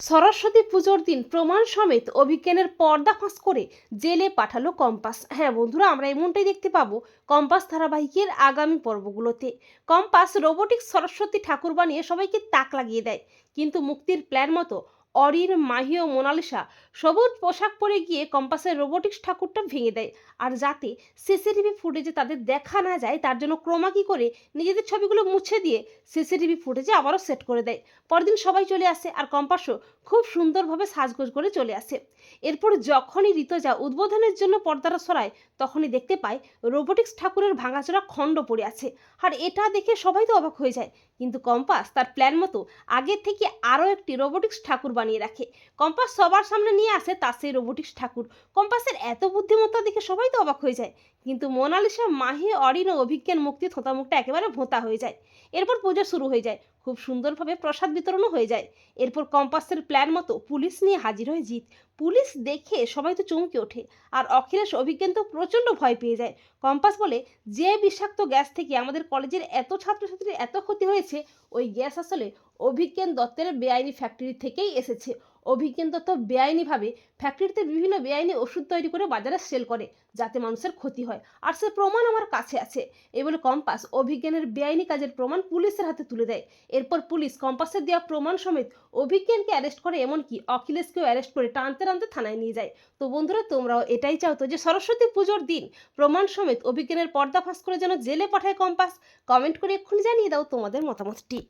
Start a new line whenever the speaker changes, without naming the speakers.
সরস্বতী পুজোর দিন প্রমাণ সমেত অভিজ্ঞানের পর্দা ফাঁস করে জেলে পাঠালো কম্পাস। হ্যাঁ বন্ধুরা, আমরা এমনটাই দেখতে পাবো কম্পাস ধারাবাহিকের আগামী পর্বগুলোতে। কম্পাস রোবোটিক সরস্বতী ঠাকুর বানিয়ে সবাইকে তাক লাগিয়ে দেয়। কিন্তু মুক্তির প্ল্যান মতো অরির মাহি ও মোনালিসা সবুজ পোশাক পরে গিয়ে কম্পাসের রোবোটিক্স ঠাকুরটা ভেঙে দেয়। আর যাতে সিসিটিভি ফুটেজে তাদের দেখা না যায়, তার জন্য ক্রমা কি করে নিজেদের ছবিগুলো মুছে দিয়ে সিসিটিভি ফুটেজে আবারও সেট করে দেয়। পরদিন সবাই চলে আসে আর কম্পাসও খুব সুন্দরভাবে সাজগোজ করে চলে আসে। এরপর যখনই ঋতজা উদ্বোধনের জন্য পর্দাটা সরায়, তখনই দেখতে পায় রোবোটিক্স ঠাকুরের ভাঙাচোরা খণ্ড পড়ে আছে। আর এটা দেখে সবাই তো অবাক হয়ে যায়। কিন্তু কম্পাস তার প্ল্যান মতো আগের থেকে আরও একটি রোবোটিক্স ঠাকুর বানিয়ে রাখে। কম্পাস সবার সামনে নিয়ে আসে তার সেই রোবোটিক্স ঠাকুর। কম্পাসের এত বুদ্ধিমত্তা দেখে সবাই তো অবাক হয়ে যায়। কিন্তু মোনালিসা, মাহি, অরিন ও অভিজ্ঞান মুক্তি থোতামুখটা একেবারে ভোঁতা হয়ে যায়। এরপর পুজো শুরু হয়ে যায়। খুব সুন্দরভাবে প্রসাদ বিতরণও হয়ে যায়। এরপর কম্পাসের প্ল্যান মতো পুলিশ নিয়ে হাজির হয় জিত পুলিশ দেখে সবাই তো চমকে ওঠে। আর অখিলেশ অভিজ্ঞান তো প্রচণ্ড ভয় পেয়ে যায়। কম্পাস বলে, যে বিষাক্ত গ্যাস থেকে আমাদের কলেজের এত ছাত্রছাত্রীর এত ক্ষতি হয়েছে, ওই গ্যাস আসলে অভিজ্ঞান দত্তের বেআইনি ফ্যাক্টরি থেকেই এসেছে। অভিজ্ঞান দত্ত বেআইনিভাবে ফ্যাক্টরিতে বিভিন্ন বেআইনি ওষুধ তৈরি করে বাজারে সেল করে, যাতে মানুষের ক্ষতি হয়। আর সে প্রমাণ আমার কাছে আছে। এই বলে কম্পাস অভিজ্ঞানের বেআইনি কাজের প্রমাণ পুলিশের হাতে তুলে দেয়। এরপর পুলিশ কম্পাসের দেওয়া প্রমাণ সমেত অভিজ্ঞানকে অ্যারেস্ট করে, এমনকি অখিলেশকেও অ্যারেস্ট করে টানতে টানতে থানায় নিয়ে যায়। তো বন্ধুরা, তোমরাও এটাই চাও তো যে সরস্বতী পুজোর দিন প্রমাণ সমেত অভিজ্ঞানের পর্দা ফাঁস করে যেন জেলে পাঠায় কম্পাস। কমেন্ট করে এক্ষুনি জানিয়ে দাও তোমাদের মতামতটি।